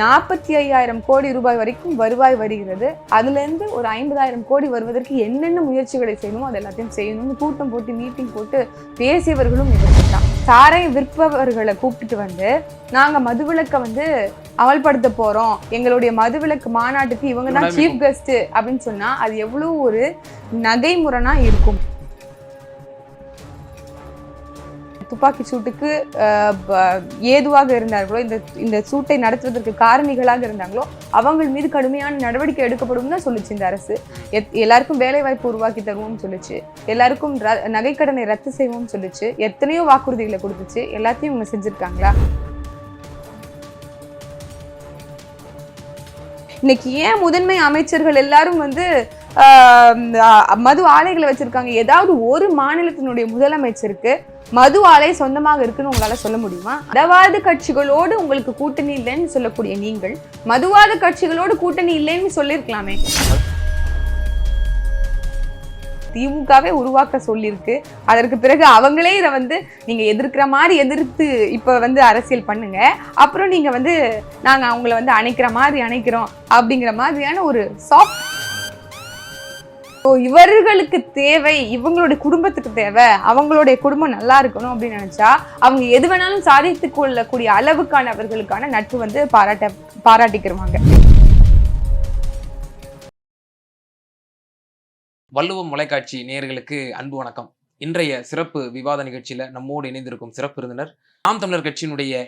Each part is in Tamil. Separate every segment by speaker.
Speaker 1: நாற்பத்தி ஐயாயிரம் கோடி ரூபாய் வரைக்கும் வருவாய் வருகிறது. அதுல இருந்து ஒரு ஐம்பதாயிரம் கோடி வருவதற்கு என்னென்ன முயற்சிகளை செய்யணுமோ அது எல்லாத்தையும் செய்யணும்னு கூட்டம் போட்டு மீட்டிங் போட்டு பேசியவர்களும் இவர்கள் தான் சாராயம் விற்பவர்களை கூப்பிட்டுட்டு வந்து நாங்க மதுவிலக்கை வந்து அமல்படுத்த போறோம். எங்களுடைய மதுவிலக்கு மாநாட்டுக்கு இவங்க தான் சீஃப் கெஸ்ட் அப்படின்னு சொன்னா அது எவ்வளவு ஒரு நகைமுரணா இருக்கும். துப்பாக்கி சூட்டுக்கு ஏதுவாக இருந்தார்களோ இந்த இந்த சூட்டை நடத்துவதற்கு காரணிகளாக இருந்தாங்களோ அவங்கள் மீது கடுமையான நடவடிக்கை எடுக்கப்படும் தான் சொல்லுச்சு இந்த அரசு. எல்லாருக்கும் வேலை வாய்ப்பு உருவாக்கி தருவோம்னு சொல்லிச்சு. எல்லாருக்கும் ர- நகைக்கடனை ரத்து செய்வோம்னு சொல்லுச்சு. எத்தனையோ வாக்குறுதிகளை கொடுத்துச்சு. எல்லாத்தையும் இவங்க செஞ்சுருக்காங்களா? இன்னைக்கு ஏன் முதன்மை அமைச்சர்கள் எல்லாரும் வந்து மது ஆலைகளை வச்சிருக்காங்க. ஏதாவது ஒரு மாநிலத்தினுடைய முதலமைச்சருக்கு மது ஆலை சொந்தமாக இருக்குன்னு உங்களால சொல்ல முடியுமா? மதவாத கட்சிகளோடு உங்களுக்கு கூட்டணி இல்லைன்னு சொல்லக்கூடிய நீங்கள் மதுவாத கட்சிகளோடு கூட்டணி இல்லைன்னு சொல்லியிருக்கலாமே. திமுகவே உருவாக்க சொல்லியிருக்கு. அதற்கு பிறகு அவங்களே இதை வந்து நீங்க எதிர்க்கிற மாதிரி எதிர்த்து இப்ப வந்து அரசியல் பண்ணுங்க. அப்புறம் நீங்க வந்து நாங்க அவங்கள வந்து அணைக்கிற மாதிரி அணைக்கிறோம் அப்படிங்கிற மாதிரியான ஒரு சாஃப்ட் இவர்களுக்கு தேவை இவங்களுடைய குடும்பத்துக்கு தேவை அவங்களுடைய குடும்பம் நல்லா இருக்கணும் அப்படின்னு நினச்சா அவங்க எது வேணாலும் சாதித்துக் கொள்ளக்கூடிய அளவுக்கான அவர்களுக்கான நட்பு வந்து பாராட்ட பாராட்டிக்கிறவாங்க
Speaker 2: வள்ளுவம் மலைக்காட்சி நேயர்களுக்கு அன்பு வணக்கம். இன்றைய சிறப்பு விவாத நிகழ்ச்சியில் நம்மோடு இணைந்திருக்கும் சிறப்பு விருந்தினர் நாம் தமிழர் கட்சியினுடைய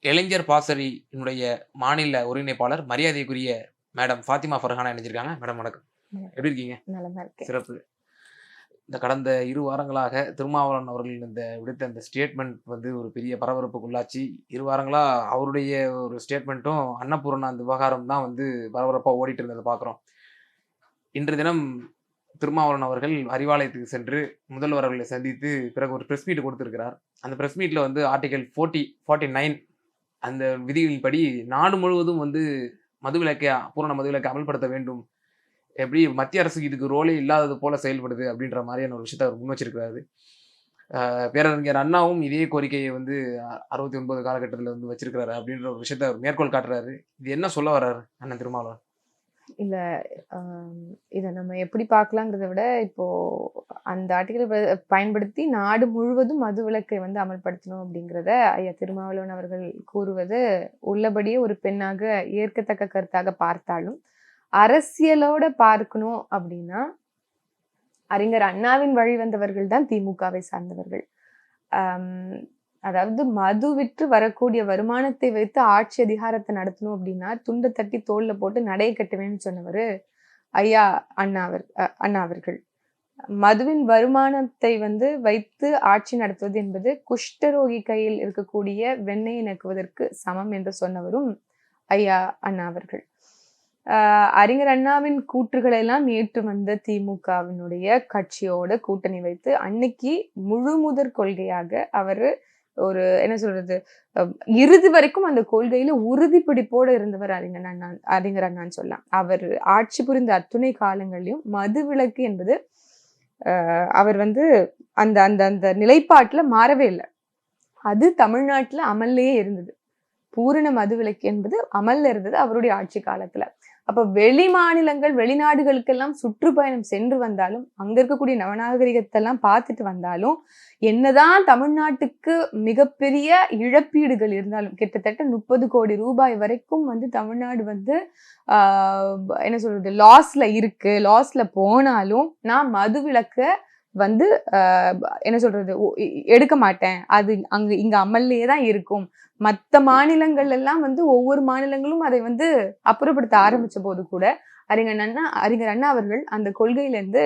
Speaker 2: இளைஞர் பாசரியினுடைய மாநில ஒருங்கிணைப்பாளர் மரியாதைக்குரிய மேடம் ஃபாத்திமா ஃபர்ஹானா இணைஞ்சிருக்காங்க. மேடம் வணக்கம். எப்படி இருக்கீங்க? சிறப்பு. இந்த கடந்த இரு வாரங்களாக திருமாவளவன் அவர்கள் இந்த விடுத்த இந்த ஸ்டேட்மெண்ட் வந்து ஒரு பெரிய பரபரப்புக்குள்ளாச்சு. இரு வாரங்களா அவருடைய ஒரு ஸ்டேட்மெண்ட்டும் அன்னபூர்ணா அந்த விவகாரம் தான் வந்து பரபரப்பாக ஓடிட்டு இருந்ததை பார்க்குறோம். இன்று தினம் திருமாவளவன் அவர்கள் அறிவாலயத்துக்கு சென்று முதல்வர் அவர்களை சந்தித்து பிறகு ஒரு ப்ரெஸ் மீட் கொடுத்திருக்கிறார். அந்த ப்ரெஸ் மீட்டில் வந்து ஆர்டிகல் ஃபோர்ட்டி ஃபார்ட்டி நைன் அந்த விதிகளின்படி நாடு முழுவதும் வந்து மதுவிலக்கை பூரண மதுவிலக்கை அமல்படுத்த வேண்டும் எப்படி மத்திய அரசுக்கு இதுக்கு ரோலே இல்லாதது போல செயல்படுது அப்படின்ற மாதிரியான ஒரு விஷயத்தை அவர் முன் வச்சிருக்கிறாரு. பேரறிஞர் அண்ணாவும் இதே கோரிக்கையை வந்து அறுபத்தி ஒன்பது காலகட்டத்தில் வந்து வச்சிருக்கிறாரு அப்படின்ற ஒரு விஷயத்த அவர் மேற்கோள் காட்டுறாரு. இது என்ன சொல்ல வர்றாரு அண்ணன் திருமாவளவன்?
Speaker 1: இல்ல இதை நம்ம எப்படி பார்க்கலாங்கிறத விட இப்போ அந்த ஆர்டிகலை பயன்படுத்தி நாடு முழுவதும் மது விலக்கை வந்து அமல்படுத்தணும் அப்படிங்கிறத ஐயா திருமாவளவன் அவர்கள் கூறுவது உள்ளபடியே ஒரு பெண்ணாக ஏற்கத்தக்க கருத்தாக பார்த்தாலும் அரசியலோட பார்க்கணும் அப்படின்னா அறிஞர் அண்ணாவின் வழி வந்தவர்கள் தான் திமுகவை சார்ந்தவர்கள். அதாவது மது விற்று வரக்கூடிய வருமானத்தை வைத்து ஆட்சி அதிகாரத்தை நடத்தணும் அப்படின்னா துண்டை தட்டி தோல்ல போட்டு நடைய கட்டுவேன்னு சொன்னவர் ஐயா அண்ணா அவர் அண்ணா அவர்கள். மதுவின் வருமானத்தை வந்து வைத்து ஆட்சி நடத்துவது என்பது குஷ்டரோகி கையில் இருக்கக்கூடிய வெண்ணெயை நக்குவதற்கு சமம் என்று சொன்னவரும் ஐயா அண்ணா அவர்கள். அறிஞர் அண்ணாவின் கூற்றுகளை எல்லாம் ஏற்று வந்த திமுகவினுடைய கட்சியோட கூட்டணி வைத்து அன்னைக்கு முழு முதற் கொள்கையாக அவர் ஒரு என்ன சொல்றது இறுதி வரைக்கும் அந்த கொள்கையில உறுதிப்பிடிப்போட இருந்தவர் அறிஞர் அண்ணா அறிஞர் அண்ணான்னு சொல்லலாம். அவர் ஆட்சி புரிந்த அத்துணை காலங்களிலும் மது விலக்கு என்பது அவர் வந்து அந்த அந்த அந்த நிலைப்பாட்டுல மாறவே இல்லை. அது தமிழ்நாட்டுல அமல்லையே இருந்தது. பூரண மதுவிலக்கு என்பது அமல்ல இருந்தது அவருடைய ஆட்சி காலத்துல. அப்போ வெளி மாநிலங்கள் வெளிநாடுகளுக்கெல்லாம் சுற்றுப்பயணம் சென்று வந்தாலும் அங்கே இருக்கக்கூடிய நவநாகரிகத்தை எல்லாம் பார்த்துட்டு வந்தாலும் என்னதான் தமிழ்நாட்டுக்கு மிகப்பெரிய இழப்பீடுகள் இருந்தாலும் கிட்டத்தட்ட முப்பது கோடி ரூபாய் வரைக்கும் வந்து தமிழ்நாடு வந்து என்ன சொல்றது லாஸ்ல இருக்கு. லாஸ்ல போனாலும் நான் மதுவிலக்க வந்து என்ன சொல்றது எடுக்க மாட்டேன். அது அங்க இங்க அமல்லையே தான் இருக்கும். மற்ற மாநிலங்கள் எல்லாம் வந்து ஒவ்வொரு மாநிலங்களும் அதை வந்து அப்புறப்படுத்த ஆரம்பிச்ச போது கூட அறிஞர் அண்ணா அறிஞர் அண்ணா அவர்கள் அந்த கொள்கையில இருந்து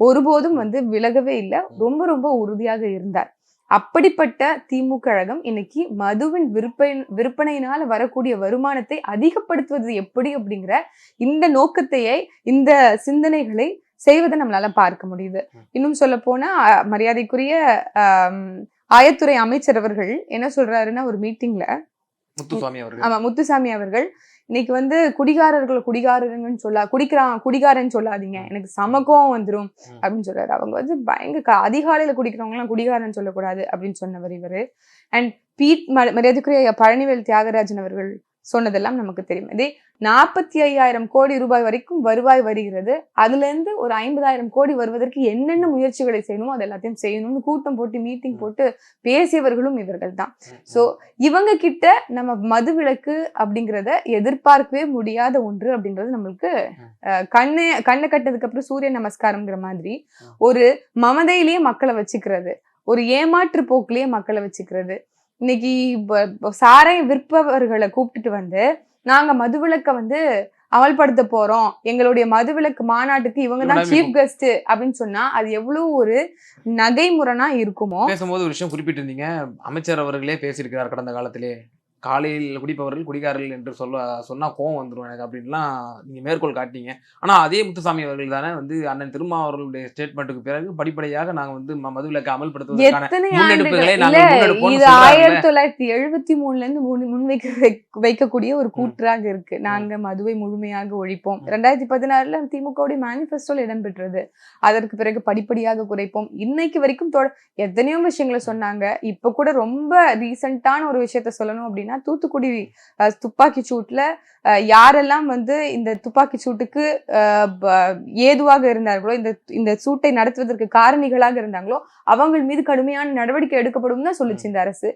Speaker 1: ஒருபோதும் வந்து விலகவே இல்லை. ரொம்ப ரொம்ப உறுதியாக இருந்தார். அப்படிப்பட்ட திமுக கழகம் இன்னைக்கு மதுவின் விற்பனை விற்பனையினால வரக்கூடிய வருமானத்தை அதிகப்படுத்துவது எப்படி அப்படிங்கிற இந்த நோக்கத்தையே இந்த சிந்தனைகளை செய்வதை நம்மளால பார்க்க முடியுது. இன்னும் சொல்ல போனா மரியாதைக்குரிய ஆயத்துறை அமைச்சர் அவர்கள் என்ன சொல்றாருன்னா ஒரு மீட்டிங்ல
Speaker 2: அவர்கள்.
Speaker 1: ஆமா முத்துசாமி அவர்கள் இன்னைக்கு வந்து குடிகாரர்களை குடிகாரங்கன்னு சொல்ல குடிக்கிறான் குடிகாரன்னு சொல்லாதீங்க. எனக்கு சமகம் வந்துரும். அப்படின்னு சொல்றாரு. அவங்க வந்து பயங்கர அதிகாலையில குடிக்கிறவங்க எல்லாம் குடிகாரன்னு சொல்லக்கூடாது அப்படின்னு சொன்னவர் இவரு. அண்ட் பீட் மரியாதைக்குரிய பழனிவேல் தியாகராஜன் அவர்கள் சொன்னதெல்லாம் நமக்கு தெரியும். இதே நாற்பத்தி ஐயாயிரம் கோடி ரூபாய் வரைக்கும் வருவாய் வருகிறது. அதுல இருந்து ஒரு ஐம்பதாயிரம் கோடி வருவதற்கு என்னென்ன முயற்சிகளை செய்யணுமோ அது எல்லாத்தையும் செய்யணும்னு கூட்டம் போட்டு மீட்டிங் போட்டு பேசியவர்களும் இவர்கள் தான். So, இவங்க கிட்ட நம்ம மதுவிலக்கு அப்படிங்கறத எதிர்பார்க்கவே முடியாத ஒன்று அப்படின்றது நம்மளுக்கு கண்ணு கண்ணை கட்டதுக்கு அப்புறம் சூரிய நமஸ்காரம்ங்கிற மாதிரி ஒரு மமதையிலேயே மக்களை வச்சுக்கிறது. ஒரு ஏமாற்று போக்குலயே மக்களை வச்சுக்கிறது. இன்னைக்கு சாராயம் விற்பவர்களை கூப்பிட்டுட்டு வந்து நாங்க மதுவிலக்க வந்து அமல்படுத்த போறோம். எங்களுடைய மதுவிலக்கு மாநாட்டுக்கு இவங்க தான் சீஃப் கெஸ்ட் அப்படின்னு சொன்னா அது எவ்வளவு ஒரு நகைமுரணா இருக்குமோ?
Speaker 2: பேசும்போது ஒரு விஷயம் குறிப்பிட்டிருந்தீங்க. அமைச்சர் அவர்களே பேசியிருக்கிறார் கடந்த காலத்திலே. காலையில் குடிப்பவர்கள் குடிகாரர்கள் என்று சொல்ல சொன்னா கோவம் வந்துடும் எனக்கு அப்படின்லாம் நீங்க மேற்கோள் காட்டினீங்க ஆனா அதே முத்துசாமி அவர்கள் தானே வந்து அண்ணன் திருமா அவர்களுடைய ஸ்டேட்மெண்ட்டுக்கு பிறகு படிப்படியாக நாங்க வந்து மதுவிலக்கை அமல்படுத்துவதற்கான நாங்கள்.
Speaker 1: ஆயிரத்தி தொள்ளாயிரத்தி எழுபத்தி மூணுல இருந்து முன் முன்வைக்க வைக்க- வைக்கக்கூடிய ஒரு கூற்றாக இருக்கு. நாங்க மதுவை முழுமையாக ஒழிப்போம். ரெண்டாயிரத்தி பதினாறுல திமுகவுடைய மேனிஃபெஸ்டோல இடம்பெற்றது. அதற்கு பிறகு படிப்படியாக குறைப்போம். இன்னைக்கு வரைக்கும் தொட- எத்தனையோ விஷயங்களை சொன்னாங்க. இப்ப கூட ரொம்ப ரீசெண்டான ஒரு விஷயத்த சொல்லணும் அப்படின்னா தூத்துக்குடி அஹ், துப்பாக்கி சூட்ல அஹ், யாரெல்லாம் வந்து இந்த துப்பாக்கி சூட்டுக்கு ஏதுவாக இருந்தார்களோ இந்த இந்த சூட்டை நடத்துவதற்கு காரணிகளாக இருந்தாங்களோ அவங்க மீது கடுமையான நடவடிக்கை எடுக்கப்படும் தான் சொல்லுச்சு இந்த அரசு.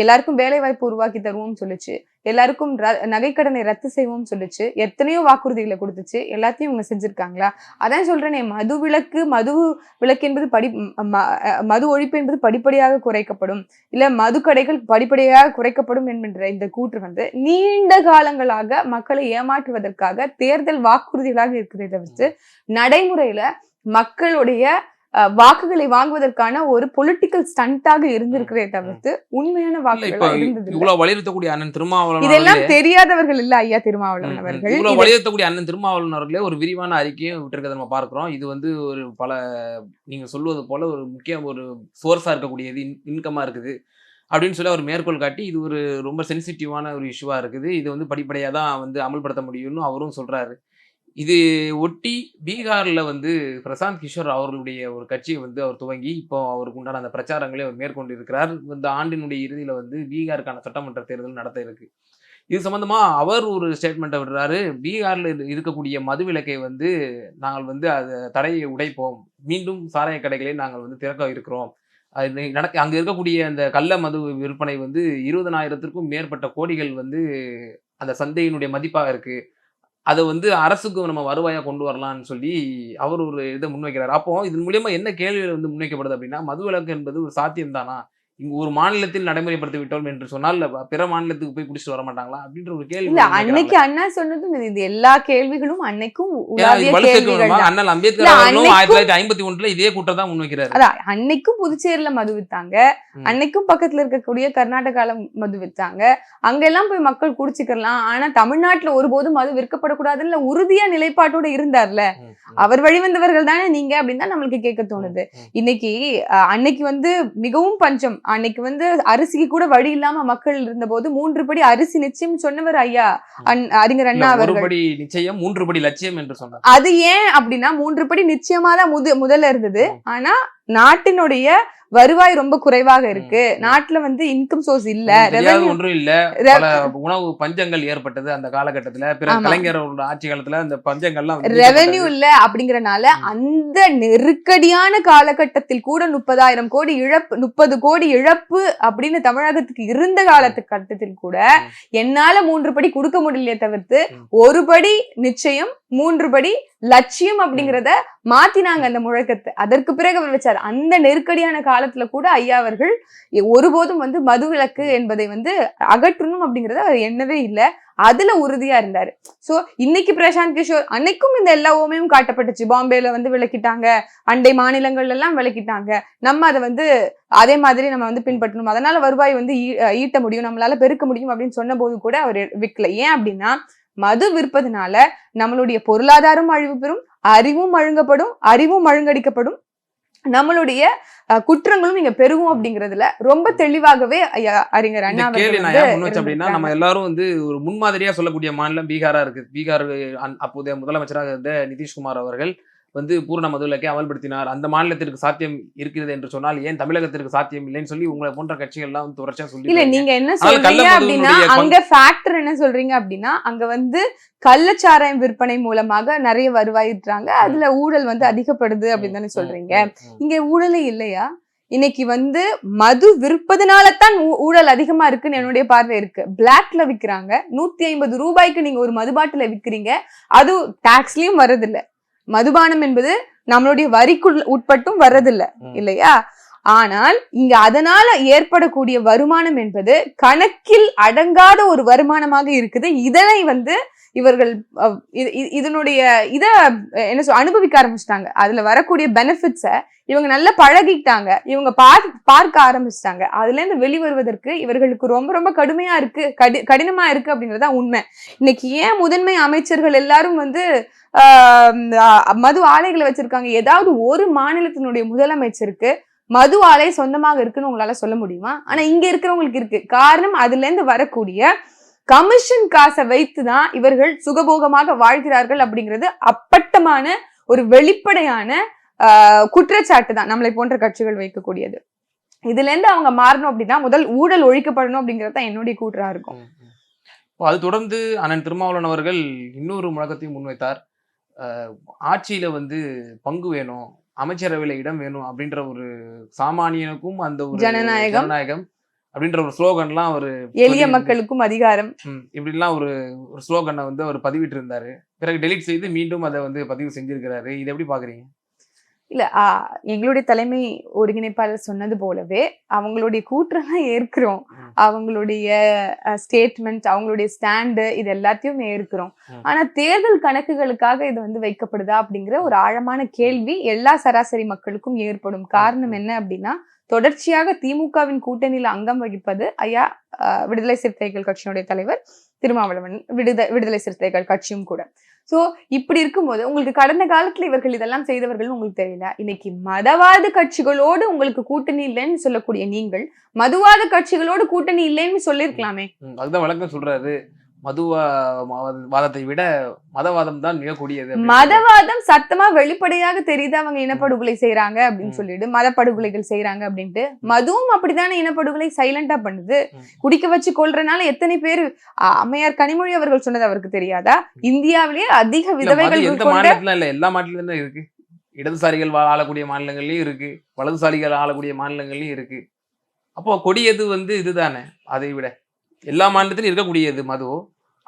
Speaker 1: எல்லாருக்கும் வேலை வாய்ப்பு உருவாக்கி தருவோம் சொல்லுச்சு. எல்லாருக்கும் ர- நகைக்கடனை ரத்து செய்வோம்னு சொல்லிச்சு. எத்தனையோ வாக்குறுதிகளை கொடுத்துச்சு. எல்லாத்தையும் இவங்க செஞ்சிருக்காங்களா? அதான் சொல்றேனே மது விலக்கு மது விலக்கு என்பது படி ம- மது ஒழிப்பு என்பது படிப்படியாக குறைக்கப்படும். இல்ல மது கடைகள் படிப்படியாக குறைக்கப்படும் என்கின்ற இந்த கூற்று வந்து நீண்ட காலங்களாக மக்களை ஏமாற்றுவதற்காக தேர்தல் வாக்குறுதிகளாக இருக்கிறத தவிர்த்து நடைமுறையில மக்களுடைய வாக்குகளை வாங்குவதற்கான ஒரு பொலிட்டிக்கல் ஸ்டண்டாக இருந்திருக்கிறதே தவிர்த்து உண்மையான வாக்குகளா இருந்தது.
Speaker 2: இவ்வளவு வலியுறுத்தக்கூடிய அண்ணன் திருமாவளவன்
Speaker 1: இதெல்லாம் தெரியாதவர்கள் இல்ல ஐயா திருமாவளவன். அவர்கள்.
Speaker 2: இவ்வளவு வலியுறுத்தக்கூடிய அண்ணன் திருமாவளவன் அவர்களே ஒரு விரிவான அறிக்கையும் விட்டிருக்கிறத நம்ம பார்க்கிறோம். இது வந்து ஒரு பல நீங்க சொல்வது போல ஒரு முக்கிய ஒரு சோர்ஸா இருக்கக்கூடியது இன்கமா இருக்குது அப்படின்னு சொல்லி அவர் மேற்கோள் காட்டி இது ஒரு ரொம்ப சென்சிட்டிவான ஒரு இஷ்யூவா இருக்குது. இது வந்து படிப்படியா தான் வந்து அமல்படுத்த முடியும்னு அவரும் சொல்றாரு. இது ஒட்டி பீகாரில் வந்து பிரசாந்த் கிஷோர் அவர்களுடைய ஒரு கட்சியை வந்து அவர் துவங்கி இப்போ அவருக்கு உண்டான அந்த பிரச்சாரங்களை அவர் மேற்கொண்டு இருக்கிறார் இந்த ஆண்டினுடைய இறுதியில் வந்து பீகாருக்கான சட்டமன்ற தேர்தல் நடத்த இருக்கு. இது சம்பந்தமா அவர் ஒரு ஸ்டேட்மெண்ட்டை விடுறாரு. பீகாரில் இருக்கக்கூடிய இருக்கக்கூடிய மதுவிலக்கை வந்து நாங்கள் வந்து அதை தடையை உடைப்போம். மீண்டும் சாராய கடைகளை நாங்கள் வந்து திறக்க இருக்கிறோம். அது நடக்க அங்கே இருக்கக்கூடிய அந்த கள்ள மது விற்பனை வந்து இருபதனாயிரத்திற்கும் மேற்பட்ட கோடிகள் வந்து அந்த சந்தையினுடைய மதிப்பாக இருக்குது அதை வந்து அரசுக்கு நம்ம வருவாயாக கொண்டு வரலாம்னு சொல்லி அவர் ஒரு இதை முன்வைக்கிறார். அப்போ இதன் மூலியமா என்ன கேள்விகள் வந்து முன்வைக்கப்படுது அப்படின்னா மதுவிலக்கு என்பது ஒரு சாத்தியம் தானா ஒரு மாநிலத்தில் நடைமுறைப்படுத்தி விட்டோம் என்று சொன்னால் பிற மாநிலத்துக்கு போய் குடிச்சிட்டு வர மாட்டாங்களா அப்படின்ற ஒரு கேள்வி.
Speaker 1: அன்னைக்கு அண்ணா சொன்னதும் இது- எல்லா கேள்விகளும் அன்னைக்கும்
Speaker 2: அண்ணல் அம்பேத்கர் ஆயிரத்தி தொள்ளாயிரத்தி ஐம்பத்தி ஒன்றுல இதே கூட்டம் தான் முன்வைக்கிறாரு.
Speaker 1: அதான் அன்னைக்கும் புதுச்சேரியில மது வித்தாங்க. அன்னைக்கும் பக்கத்துல இருக்கக்கூடிய கர்நாடகால மது வித்தாங்க. அங்கெல்லாம் போய் மக்கள் குடிச்சுக்கலாம் ஆனா தமிழ்நாட்டுல ஒருபோதும் மது விற்கப்படக்கூடாதுன்னு உறுதியா நிலைப்பாட்டோட இருந்தார்ல. அவர் வழிவந்தவர்கள் தானே நீங்க அப்படின்னு தான் நம்மளுக்கு கேட்க தோணுது. இன்னைக்கு அன்னைக்கு வந்து மிகவும் பஞ்சம். அன்னைக்கு வந்து அரிசிக்கு கூட வழி இல்லாம மக்கள் இருந்தபோது மூன்று படி அரிசி நிச்சயம் சொன்னவர் ஐயா அறிஞர் அண்ணா அவர்கள்
Speaker 2: படி நிச்சயம் மூன்று படி லட்சியம் என்று சொன்னார்.
Speaker 1: அது ஏன் அப்படின்னா மூன்று படி நிச்சயமா தான் முத முதல்ல இருந்தது. ஆனா நாட்டினுடைய வருவாய் ரொம்ப குறைவாக இருக்கு. நாட்டுல வந்து இன்கம் சோர்ஸ் இல்ல
Speaker 2: ஒன்றும் இல்ல உணவு பஞ்சங்கள் ஏற்பட்டது அந்த காலகட்டத்துல பிற
Speaker 1: ஆமா.
Speaker 2: கலைஞர் அவரோட ஆட்சி காலத்துல அந்த பஞ்சங்கள்லாம்
Speaker 1: ரெவென்யூ. இல்ல அப்படிங்கறனால. அந்த நெருக்கடியான காலகட்டத்தில் கூட முப்பதாயிரம் கோடி இழப்பு முப்பது கோடி இழப்பு அப்படின்னு தமிழகத்துக்கு இருந்த காலத்து கட்டத்தில் கூட. என்னால மூன்று படி கொடுக்க முடியலையே தவிர்த்து. ஒரு படி நிச்சயம் மூன்று படி லட்சியம் அப்படிங்கறத மாத்தினாங்க அந்த முழக்கத்தை. அதற்கு பிறகு அவர் வச்சார். அந்த நெருக்கடியான காலத்துல கூட ஐயா அவர்கள் ஒருபோதும் வந்து மதுவிலக்கு என்பதை வந்து அகற்றணும் அப்படிங்கறத அவர் எண்ணவே இல்லை. அதுல உறுதியா இருந்தாரு. சோ இன்னைக்கு பிரசாந்த் கிஷோர் அன்னைக்கும் இந்த எல்லா ஓமையும் காட்டப்பட்டுச்சு. பாம்பேல வந்து விளக்கிட்டாங்க. அண்டை மாநிலங்கள்ல எல்லாம் விளக்கிட்டாங்க. நம்ம அதை வந்து அதே மாதிரி நம்ம வந்து பின்பற்றணும். அதனால வருவாய் வந்து ஈட்ட முடியும். நம்மளால பெருக்க முடியும் அப்படின்னு சொன்ன போது கூட அவர் விற்கல ஏன் அப்படின்னா மது விற்பதுனால நம்மளுடைய பொருளாதாரம் அழிவு பெறும் அறிவும் அழுங்கப்படும் அறிவும் அழுங்கடிக்கப்படும் நம்மளுடைய குற்றங்களும் இங்க பெருகும் அப்படிங்கறதுல ரொம்ப தெளிவாகவே அறிஞர் அண்ணா
Speaker 2: அப்படின்னா நம்ம. எல்லாரும் வந்து ஒரு முன்மாதிரியா சொல்லக்கூடிய மாநிலம் பீகாரா இருக்கு பீகார் அப்போதைய முதலமைச்சராக இருந்த நிதிஷ்குமார் அவர்கள் வந்து பூரண மதுவிலக்கை அமல்படுத்தினார். அந்த மாநிலத்திற்கு சாத்தியம் இருக்கிறது என்று சொன்னால் ஏன் தமிழகத்திற்கு சாத்தியம் இல்லைன்னு சொல்லி உங்களை போன்ற கட்சிகள் எல்லாம் வந்து தொடர்ச்சியா சொல்லி
Speaker 1: இல்ல நீங்க என்ன சொல்றீங்க அப்படின்னா அங்க ஃபேக்டர் என்ன சொல்றீங்க அப்படின்னா அங்க வந்து கள்ளச்சாராயம் விற்பனை மூலமாக நிறைய வருவாயிட்டாங்க அதுல ஊழல் வந்து அதிகப்படுது அப்படின்னு தானே சொல்றீங்க. இங்க ஊழலே இல்லையா? இன்னைக்கு வந்து மது விற்பதுனால தான் ஊ- ஊழல் அதிகமா இருக்குன்னு என்னுடைய பார்வை இருக்கு. பிளாக்ல விக்கிறாங்க. நூத்தி ஐம்பது ரூபாய்க்கு நீங்க ஒரு மது பாட்டில விக்கிறீங்க. அது டாக்ஸ்லயும் வர்றதில்ல மதுபானம் என்பது நம்மளுடைய வரிக்குள் உட்பட்டும் வர்றதில்ல. இல்லையா ஆனால் இங்க அதனால ஏற்படக்கூடிய வருமானம் என்பது கணக்கில் அடங்காத ஒரு வருமானமாக இருக்குது. இதனை வந்து இவர்கள் இது- இதனுடைய இத என்ன சொல் அனுபவிக்க ஆரம்பிச்சிட்டாங்க. அதுல வரக்கூடிய பெனிஃபிட்ஸ இவங்க நல்லா பழகிட்டாங்க இவங்க பார் பார்க்க ஆரம்பிச்சிட்டாங்க. அதுல இருந்து வெளிவருவதற்கு இவர்களுக்கு ரொம்ப ரொம்ப கடுமையா இருக்கு கடி கடினமா இருக்கு அப்படிங்கறதா உண்மை. இன்னைக்கு ஏன் முதன்மை அமைச்சர்கள் எல்லாரும் வந்து மது ஆலைகளை வச்சிருக்காங்க? ஏதாவது ஒரு மாநிலத்தினுடைய முதலமைச்சருக்கு மது ஆலை சொந்தமாக இருக்குன்னு உங்களால சொல்ல முடியுமா? ஆனா இங்க இருக்கிறவங்களுக்கு இருக்கு. காரணம் அதுல இருந்து வரக்கூடிய கமிஷன் காசை வைத்து தான் இவர்கள் சுகபோகமாக வாழ்கிறார்கள் அப்படிங்கிறது அப்பட்டமான ஒரு வெளிப்படையான ஆஹ், குற்றச்சாட்டு தான் நம்மளை போன்ற கட்சிகள் வைக்கக்கூடியது. இதுல இருந்து அவங்க மாறணும் அப்படின்னா முதல் ஊழல் ஒழிக்கப்படணும் அப்படிங்கிறது தான் என்னுடைய கூற்றா இருக்கும்.
Speaker 2: அது தொடர்ந்து அண்ணன் திருமாவளவன் அவர்கள் இன்னொரு முழக்கத்தையும் முன்வைத்தார். ஆட்சியில வந்து பங்கு வேணும் அமைச்சரவையில இடம் வேணும் அப்படின்ற ஒரு சாமானியனுக்கும் அந்த ஒரு
Speaker 1: ஜனநாயகம்.
Speaker 2: ஜனநாயகம் அப்படின்ற ஒரு ஸ்லோகன்லாம் அவர்
Speaker 1: எளிய மக்களுக்கும் அதிகாரம்.
Speaker 2: இப்படிலாம் ஒரு ஒரு ஸ்லோகனை வந்து அவர் பதிவிட்டு இருந்தாரு பிறகு டெலீட் செய்து மீண்டும் அதை வந்து பதிவு செஞ்சிருக்கிறாரு. இது எப்படி பாக்குறீங்க?
Speaker 1: இல்ல எங்களுடைய தலைமை ஒருங்கிணைப்பாளர் சொன்னது போலவே அவங்களுடைய கூற்றெல்லாம் ஏற்கிறோம். அவங்களுடைய ஸ்டேட்மெண்ட் அவங்களுடைய ஸ்டாண்டு இது எல்லாத்தையும் ஏற்கிறோம். ஆனா தேர்தல் கணக்குகளுக்காக இது வந்து வைக்கப்படுதா அப்படிங்கிற ஒரு ஆழமான கேள்வி எல்லா சராசரி மக்களுக்கும் ஏற்படும். காரணம் என்ன அப்படின்னா தொடர்ச்சியாக திமுகவின் கூட்டணியில அங்கம் வகிப்பது ஐயா விடுதலை சிறுத்தைகள் கட்சியினுடைய தலைவர் திருமாவளவன் விடுத விடுதலை சிறுத்தைகள் கட்சியும் கூட. சோ இப்படி இருக்கும்போது உங்களுக்கு கடந்த காலத்துல இவர்கள் இதெல்லாம் செய்தவர்கள் உங்களுக்கு தெரியல. இன்னைக்கு மதவாத கட்சிகளோடு உங்களுக்கு கூட்டணி இல்லைன்னு சொல்லக்கூடிய நீங்கள் மதுவாத கட்சிகளோடு கூட்டணி இல்லைன்னு சொல்லிருக்கலாமே
Speaker 2: அதுதான் வழக்கம் சொல்றாரு. மதுவா வாத- வாதத்தை விட மதவாதம் தான் மிக கூடியது அப்படின்னு சொல்றாரு.
Speaker 1: மதவாதம் சத்தமா வெளிப்படையாக தெரியுது அவங்க இனப்படுகொலை செய்யறாங்க அப்படின்னு. சொல்லிட்டு மதப்படுகொலைகள் செய்யறாங்க அப்படின்ட்டு மதுவும் அப்படித்தானே இனப்படுகொலை சைலண்டா பண்ணுது. குடிக்க வச்சு கொல்றனால எத்தனை பேர் அம்மையார் கனிமொழி அவர்கள் சொன்னது அவருக்கு தெரியாதா? இந்தியாவிலேயே அதிக விதவைகள்
Speaker 2: இல்ல எல்லா மாநிலத்திலும் இருக்கு. இடதுசாரிகள் ஆளக்கூடிய மாநிலங்கள்லயும் இருக்கு. வலதுசாரிகள் ஆளக்கூடிய மாநிலங்கள்லயும் இருக்கு. அப்போ கொடியது வந்து இதுதானே? அதை விட எல்லா மாநிலத்திலும் இருக்கக்கூடியது மது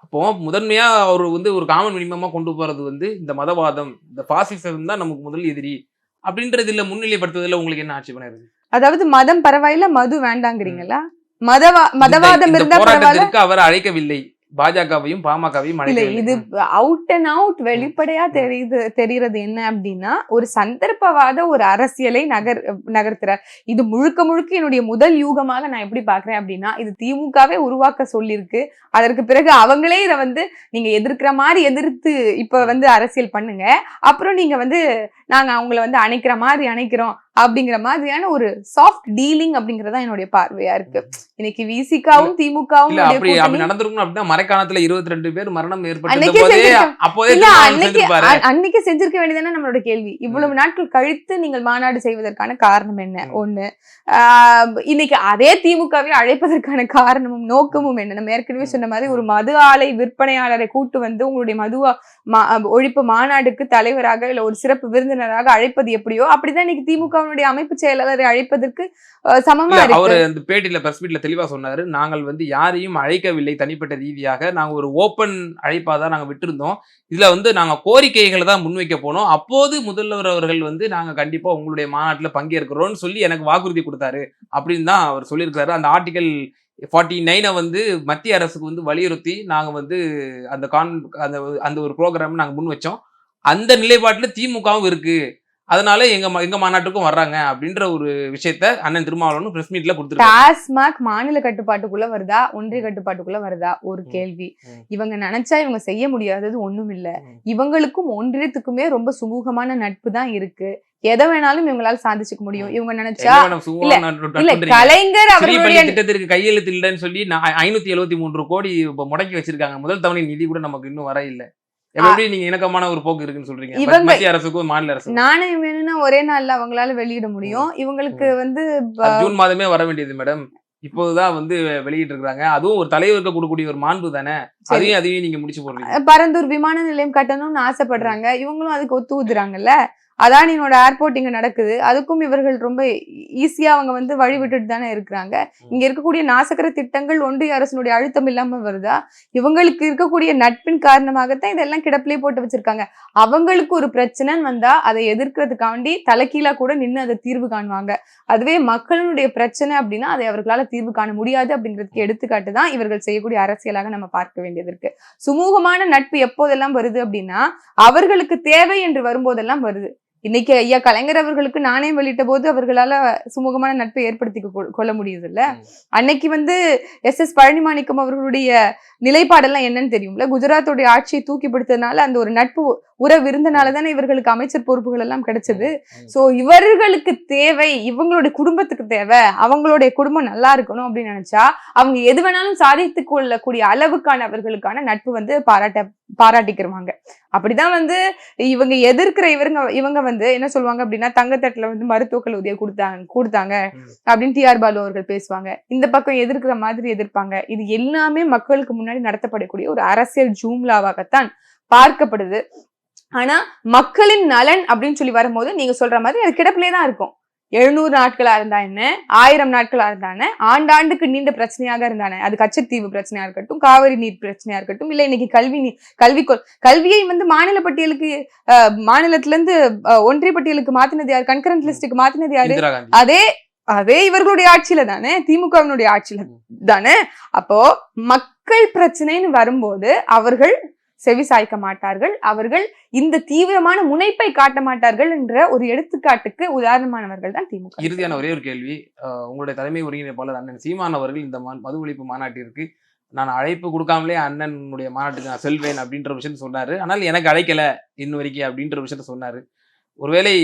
Speaker 2: அப்போ முதன்மையா அவர் வந்து ஒரு காமன் மினிமமா கொண்டு போறது வந்து இந்த மதவாதம் இந்த பாசிசம் தான் நமக்கு முதல் எதிரி அப்படின்றதுல முன்னிலைப்படுத்துவதில் உங்களுக்கு என்ன ஆட்சேபனை இருக்கு?
Speaker 1: அதாவது மதம் பரவாயில்ல மது வேண்டாங்கிறீங்களா? மதவா மதவாதம் இருந்தா
Speaker 2: அவர் அழைக்கவில்லை. பாஜகவையும் பாமகவையும்
Speaker 1: இல்ல இது அவுட் அண்ட் அவுட் வெளிப்படையா தெரியுது தெரியறது என்ன அப்படின்னா ஒரு சந்தர்ப்பவாத ஒரு அரசியலை நகர் நகர்த்துறார் இது முழுக்க முழுக்க என்னுடைய முதல் யூகமாக நான் எப்படி பாக்குறேன் அப்படின்னா இது திமுகவே உருவாக்க சொல்லியிருக்கு அதற்கு பிறகு அவங்களே இதை வந்து நீங்க எதிர்க்கிற மாதிரி எதிர்த்து இப்ப வந்து அரசியல் பண்ணுங்க. அப்புறம் நீங்க வந்து நாங்க அவங்கள வந்து அணைக்கிற மாதிரி அணைக்கிறோம் அப்படிங்கிற மாதிரியான ஒரு சாஃப்ட் டீலிங் அப்படிங்கறதா என்னுடைய பார்வையா இருக்கு. இன்னைக்கு விசிகாவும் திமுகவும்
Speaker 2: அப்படி அப்படி நடந்திருக்கணும் அப்படின்னா மறைக்காணத்துல இருபத்தி ரெண்டு பேர் மரணம் ஏற்பட்டிருந்த
Speaker 1: அன்னைக்கே செஞ்சிருக்க- வேண்டியதானே நம்மளோட கேள்வி. இவ்வளவு நாட்கள் கழித்து நீங்கள் மாநாடு செய்வதற்கான காரணம் என்ன. ஒண்ணு. இன்னைக்கு அதே திமுகவை அழைப்பதற்கான காரணமும் நோக்கமும் என்ன? நம்ம ஏற்கனவே. சொன்ன மாதிரி ஒரு மது ஆலை விற்பனையாளரை கூட்டு வந்து உங்களுடைய மதுவா ஒழிப்பு மாநாடுக்கு தலைவராக இல்ல ஒரு சிறப்பு விருந்தினராக அழைப்பது எப்படியோ அப்படிதான் இன்னைக்கு திமுகவினுடைய அமைப்பு செயலாளரை அழைப்பதற்கு சமமா
Speaker 2: அவரு அந்த பேட்டியில பிரஸ் மீட்ல தெளிவா சொன்னாரு. நாங்கள் வந்து யாரையும் அழைக்கவில்லை தனிப்பட்ட ரீதியாக. நாங்க ஒரு ஓப்பன் அழைப்பா தான் நாங்க விட்டிருந்தோம். இதுல வந்து நாங்க கோரிக்கைகளை தான் முன்வைக்க போனோம். அப்போது முதல்வர் அவர்கள் வந்து நாங்க கண்டிப்பா உங்களுடைய மாநாட்டுல பங்கேற்கிறோம்னு சொல்லி எனக்கு வாக்குறுதி கொடுத்தாரு. அப்படின்னு தான் அவர் சொல்லியிருக்காரு அந்த ஆர்டிகல் ஃபார்ட்டி நைனை வந்து மத்திய அரசுக்கு வந்து வலியுறுத்தி நாங்க வந்து அந்த கான் அந்த அந்த ஒரு ப்ரோக்ராம் நாங்க முன் வச்சோம் அந்த நிலைப்பாட்டுல திமுகவும் இருக்கு. அதனால எங்க எங்க மாநாட்டுக்கும் வர்றாங்க அப்படின்ற ஒரு விஷயத்த அண்ணன் திருமாவளவன் பிரஸ் மீட்ல கொடுத்துருக்காரு
Speaker 1: டாஸ்மாக் மாநில கட்டுப்பாட்டுக்குள்ள வருதா? ஒன்றிய கட்டுப்பாட்டுக்குள்ள வருதா? ஒரு. கேள்வி. இவங்க நினைச்சா இவங்க செய்ய முடியாதது ஒண்ணும் இல்ல. இவங்களுக்கும் ஒன்றியத்துக்குமே ரொம்ப சுமூகமான நட்பு தான் இருக்கு. எதை வேணாலும் இவங்களால சாதிச்சுக்க முடியும். இவங்க நினைச்சா இல்ல? கலைஞர் அவர்களுடைய
Speaker 2: திட்டத்திற்கு கையெழுத்து இல்லைன்னு சொல்லி ஐநூத்தி எழுபத்தி மூன்று கோடி முடக்கி வச்சிருக்காங்க. முதல் தவணை நிதி கூட நமக்கு இன்னும் வர இல்ல. எப்படி நீங்க இணக்கமான ஒரு போக்கு இருக்குன்னு சொல்றீங்க?
Speaker 1: இவங்க-
Speaker 2: மத்திய அரசுக்கும் மாநில அரசுக்கும்.
Speaker 1: நாணயம் வேணும்னா ஒரே நாள்ல அவங்களால வெளியிட முடியும். இவங்களுக்கு வந்து
Speaker 2: ஜூன் மாதமே வர வேண்டியது மேடம். இப்போதுதான் வந்து வெளியிட்டு இருக்காங்க அதுவும் ஒரு தலைவருக்கு கொடுக்கக்கூடிய ஒரு மாண்பு தானே. அதையும் அதையும் நீங்க முடிச்சு போடுறீங்க.
Speaker 1: பரந்தூர் விமான நிலையம் கட்டணும்னு ஆசைப்படுறாங்க. இவங்களும் அதுக்கு ஒத்து ஊதுறாங்கல்ல? அதானியோட ஏர்போர்ட் இங்க நடக்குது. அதுக்கும் இவர்கள் ரொம்ப ஈஸியா அவங்க வந்து வழி விட்டுட்டு தானே இருக்கிறாங்க. இங்க இருக்கக்கூடிய நாசகர திட்டங்கள் ஒன்றிய அரசினுடைய அழுத்தம் இல்லாம வருதா? இவங்களுக்கு இருக்கக்கூடிய நட்பின் காரணமாகத்தான் இதெல்லாம் கிடப்பிலே போட்டு வச்சிருக்காங்க. அவங்களுக்கு ஒரு பிரச்சனைன்னு வந்தா அதை எதிர்க்கிறதுக்காண்டி தலைகீழா கூட நின்று அதை தீர்வு காணுவாங்க. அதுவே மக்களுடைய பிரச்சனை அப்படின்னா அதை அவர்களால தீர்வு காண முடியாது அப்படிங்கிறதுக்கு எடுத்துக்காட்டு தான் இவர்கள் செய்யக்கூடிய அரசியலாக நம்ம பார்க்க வேண்டியது இருக்கு. சுமூகமான நட்பு எப்போதெல்லாம் வருது அப்படின்னா அவர்களுக்கு தேவை என்று வரும்போதெல்லாம் வருது. இன்னைக்கு ஐயா கலைஞர் அவர்களுக்கு நாணயம் வெளியிட்ட போது அவர்களால சுமூகமான நட்பை ஏற்படுத்தி கொ- கொள்ள முடியுது இல்ல. அன்னைக்கு வந்து எஸ் எஸ் பழனிமாணிக்கம் அவர்களுடைய நிலைப்பாடெல்லாம் என்னன்னு தெரியும்ல குஜராத்தோடைய ஆட்சியை தூக்கி பிடித்ததுனால அந்த ஒரு நட்பு உறவு இருந்தனால தானே இவர்களுக்கு அமைச்சர் பொறுப்புகள் எல்லாம் கிடைச்சது. சோ இவர்களுக்கு தேவை இவங்களுடைய குடும்பத்துக்கு தேவை அவங்களுடைய குடும்பம் நல்லா இருக்கணும் அப்படின்னு நினைச்சா அவங்க எது வேணாலும் சாதித்து கொள்ளக்கூடிய அளவுக்கான அவர்களுக்கான நட்பு வந்து பாராட்ட பாராட்டிக்கிறவாங்க அப்படிதான் வந்து இவங்க எதிர்க்கிற இவங்க இவங்க வந்து என்ன சொல்லுவாங்க அப்படின்னா தங்கத்தட்டுல வந்து மருத்துவக்கள் உதவி கொடுத்தாங்க கொடுத்தாங்க. அப்படின்னு டிஆர் பாலு அவர்கள் பேசுவாங்க. இந்த பக்கம் எதிர்க்கிற மாதிரி எதிர்ப்பாங்க. இது எல்லாமே மக்களுக்கு முன்னாடி நடத்தப்படக்கூடிய ஒரு அரசியல் ஜூம்லாவாகத்தான் பார்க்கப்படுது. ஆனா மக்களின் நலன் அப்படின்னு சொல்லி வரும்போது நீங்க சொல்ற மாதிரி அது கிடப்பிலே தான் இருக்கும். எழுநூறு நாட்களா இருந்தா என்ன? ஆயிரம் நாட்களா இருந்தானே ஆண்டாண்டுக்கு நீண்ட பிரச்சனையாக இருந்தானே அது கச்சத்தீவு பிரச்சனையா இருக்கட்டும் காவிரி நீர் பிரச்சனையா இருக்கட்டும் இல்ல இன்னைக்கு கல்வி நீ கல்வி கல்வியை வந்து மாநில பட்டியலுக்கு மாநிலத்துல இருந்து ஒன்றிய பட்டியலுக்கு மாத்தினது யாரு? கன்கரண்ட் லிஸ்டுக்கு மாத்தினது யாரு? அதே அதே இவர்களுடைய ஆட்சியில தானே திமுகவினுடைய ஆட்சியில தானே? அப்போ மக்கள் பிரச்சனைன்னு வரும்போது அவர்கள் செவி சாய்க்க மாட்டார்கள் அவர்கள் இந்த தீவிரமான முனைப்பை காட்ட மாட்டார்கள் என்ற ஒரு எடுத்துக்காட்டுக்கு உதாரணமானவர்கள் தான் திமுக.
Speaker 2: இறுதியான ஒரே ஒரு கேள்வி. உங்களுடைய தலைமை ஒருங்கிணைப்பாளர் அண்ணன் சீமான் அவர்கள் இந்த மா- மது ஒழிப்பு மாநாட்டிற்கு நான் அழைப்பு கொடுக்காமலே அண்ணனுடைய மாநாட்டுக்கு நான் செல்வேன் அப்படின்ற விஷயத்த சொன்னாரு. ஆனால் எனக்கு அழைக்கல இன்ன வரைக்கும் அப்படின்ற விஷயத்த சொன்னாரு. ஒருவேளை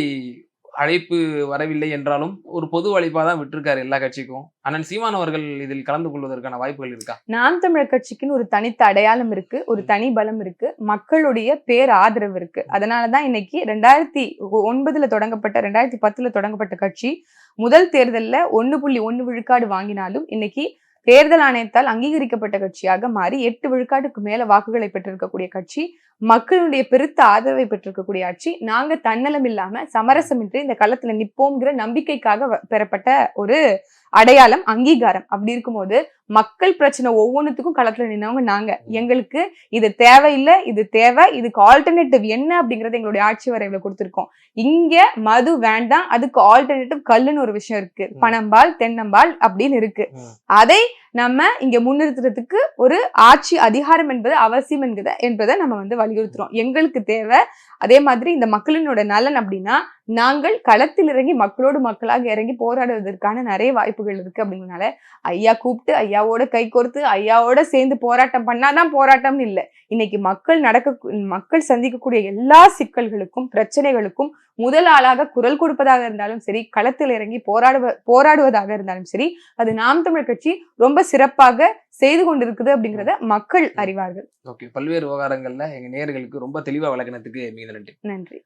Speaker 2: அழைப்பு வரவில்லை என்றாலும் ஒரு பொது அழைப்பா தான் விட்டிருக்காரு எல்லா கட்சிக்கும். அண்ணன் சீமான் அவர்கள் இதில் கலந்து கொள்வதற்கான வாய்ப்புகள் இருக்கா?
Speaker 1: நாம் தமிழர் கட்சிக்குன்னு ஒரு தனித்த அடையாளம் இருக்கு ஒரு தனி பலம் இருக்கு மக்களுடைய பேர் ஆதரவு இருக்கு அதனாலதான் இன்னைக்கு ரெண்டாயிரத்தி ஒன்பதுல தொடங்கப்பட்ட ரெண்டாயிரத்தி பத்துல தொடங்கப்பட்ட கட்சி முதல் தேர்தல்ல ஒண்ணு புள்ளி ஒண்ணு விழுக்காடு வாங்கினாலும் இன்னைக்கு தேர்தல் ஆணையத்தால் அங்கீகரிக்கப்பட்ட கட்சியாக மாறி எட்டு விழுக்காட்டுக்கு மேல வாக்குகளை பெற்றிருக்கக்கூடிய கட்சி மக்களுடைய பெருத்த ஆதரவை பெற்றிருக்கக்கூடிய ஆட்சி நாங்க தன்னலம் இல்லாம சமரசமின்றி இந்த களத்துல நிப்போம்ங்கிற நம்பிக்கைக்காக பெறப்பட்ட ஒரு அடையாளம் அங்கீகாரம். அப்படி இருக்கும்போது மக்கள் பிரச்சனை ஒவ்வொன்றுத்துக்கும் களத்துல நின்னவங்க நாங்க. எங்களுக்கு இது தேவையில்லை இது தேவை இதுக்கு ஆல்டர்னேட்டிவ் என்ன அப்படிங்கறது எங்களுடைய ஆட்சி வரைவுல கொடுத்திருக்கோம். இங்க மது வேண்டாம் அதுக்கு ஆல்டர்னேட்டிவ் கல்லுன்னு ஒரு விஷயம் இருக்கு.
Speaker 2: ம்.
Speaker 1: பனம்பால் தென்னம்பால் அப்படின்னு இருக்கு. அதை நம்ம இங்க முன்னிறுத்துறதுக்கு ஒரு ஆட்சி அதிகாரம் என்பது அவசியம் என்கிறத என்பதை நம்ம வந்து வலியுறுத்துறோம். எங்களுக்கு தேவை அதே மாதிரி இந்த மக்களினோட நலன் அப்படின்னா நாங்கள் களத்தில் இறங்கி மக்களோடு மக்களாக இறங்கி போராடுவதற்கான நிறைய வாய்ப்புகள் இருக்கு அப்படிங்கறனால ஐயா கூப்பிட்டு ஐயாவோட கை கோர்த்து ஐயாவோட சேர்ந்து போராட்டம் பண்ணாதான் போராட்டம்னு இல்லை. இன்னைக்கு மக்கள் நடக்க மக்கள் சந்திக்கக்கூடிய எல்லா சிக்கல்களுக்கும் பிரச்சனைகளுக்கும் முதல் ஆளாக குரல் கொடுப்பதாக இருந்தாலும் சரி களத்தில் இறங்கி போராடுவ போராடுவதாக இருந்தாலும் சரி அது நாம் தமிழ் கட்சி ரொம்ப சிறப்பாக செய்து கொண்டிருக்குது அப்படிங்கறத மக்கள் அறிவார்கள்.
Speaker 2: ஓகே. பல்வேறு விவகாரங்கள்ல எங்க நேயர்களுக்கு ரொம்ப தெளிவா விளக்கினதுக்கு மிக நன்றி.
Speaker 1: நன்றி.